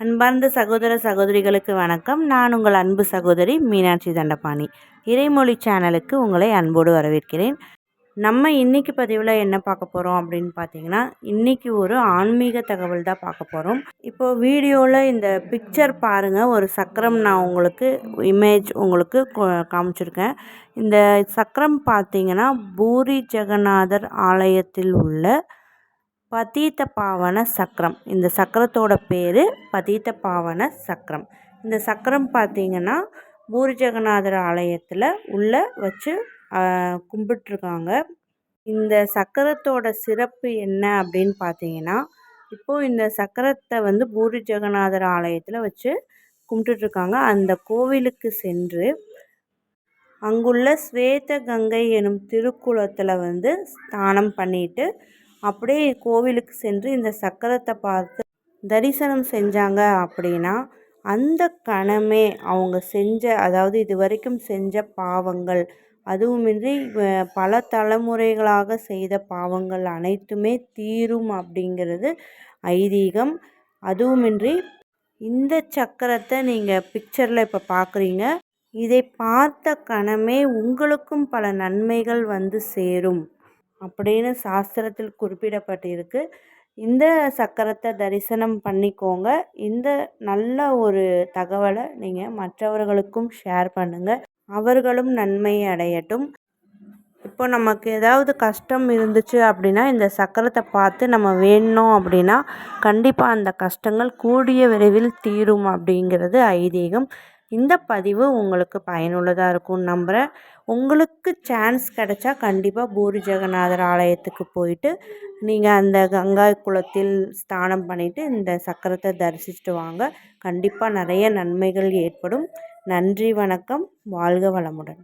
அன்பார்ந்த சகோதர சகோதரிகளுக்கு வணக்கம். நான் உங்கள் அன்பு சகோதரி மீனாட்சி தண்டபாணி. இறைமொழி சேனலுக்கு உங்களை அன்போடு வரவேற்கிறேன். நம்ம இன்றைக்கி பதிவில் என்ன பார்க்க போகிறோம் அப்படின்னு பார்த்தீங்கன்னா இன்றைக்கி ஒரு ஆன்மீக தகவல் தான் பார்க்க போகிறோம் இப்போது வீடியோவில் இந்த பிக்சர் பாருங்கள் ஒரு சக்கரம் நான் உங்களுக்கு இமேஜ் உங்களுக்கு காமிச்சிருக்கேன். இந்த சக்கரம் பார்த்தீங்கன்னா பூரி ஜெகநாதர் ஆலயத்தில் உள்ள பதீத்த பாவன சக்கரம். இந்த சக்கரத்தோட பேர் பதீத்த பாவன சக்கரம். இந்த சக்கரம் பார்த்திங்கன்னா பூரி ஜெகநாதர் ஆலயத்தில் உள்ளே வச்சு கும்பிட்டுருக்காங்க. இந்த சக்கரத்தோட சிறப்பு என்ன அப்படின்னு பார்த்தீங்கன்னா இப்போது இந்த சக்கரத்தை வந்து பூரி ஜெகநாதர் ஆலயத்தில் வச்சு கும்பிட்டுட்ருக்காங்க. அந்த கோவிலுக்கு சென்று அங்குள்ள ஸ்வேத கங்கை எனும் திருக்குளத்தில் வந்து ஸ்நானம் பண்ணிட்டு அப்படியே கோவிலுக்கு சென்று இந்த சக்கரத்தை பார்த்து தரிசனம் செஞ்சாங்க அப்படின்னா அந்த கணமே அவங்க செஞ்ச அதாவது இது வரைக்கும் செஞ்ச பாவங்கள் அதுவுமின்றி பல தலைமுறைகளாக செய்த பாவங்கள் அனைத்துமே தீரும் அப்படிங்கிறது ஐதீகம். அதுவுமின்றி இந்த சக்கரத்தை நீங்கள் பிக்சரில் இப்போ பார்க்குறீங்க இதை பார்த்த கணமே உங்களுக்கும் பல நன்மைகள் வந்து சேரும். அப்படின்னு சாஸ்திரத்தில் குறிப்பிடப்பட்டிருக்கு. இந்த சக்கரத்தை தரிசனம் பண்ணிக்கோங்க. இந்த நல்ல ஒரு தகவலை நீங்கள் மற்றவர்களுக்கும் ஷேர் பண்ணுங்கள் அவர்களும் நன்மை அடையட்டும். இப்போ நமக்கு ஏதாவது கஷ்டம் இருந்துச்சு அப்படின்னா இந்த சக்கரத்தை பார்த்து நம்ம வேணும் அப்படின்னா கண்டிப்பாக அந்த கஷ்டங்கள் கூடிய விரைவில் தீரும் அப்படிங்கிறது ஐதீகம். இந்த பதிவு உங்களுக்கு பயனுள்ளதாக இருக்கும்னு நம்புகிறேன் உங்களுக்கு சான்ஸ் கிடைச்சா கண்டிப்பாக பூரி ஜெகநாதர் ஆலயத்துக்கு போயிட்டு நீங்கள் அந்த கங்கா குளத்தில் ஸ்நானம் பண்ணிவிட்டு இந்த சக்கரத்தை தரிசிச்சுட்டு வாங்க. கண்டிப்பாக நிறைய நன்மைகள் ஏற்படும். நன்றி வணக்கம். வாழ்க வளமுடன்.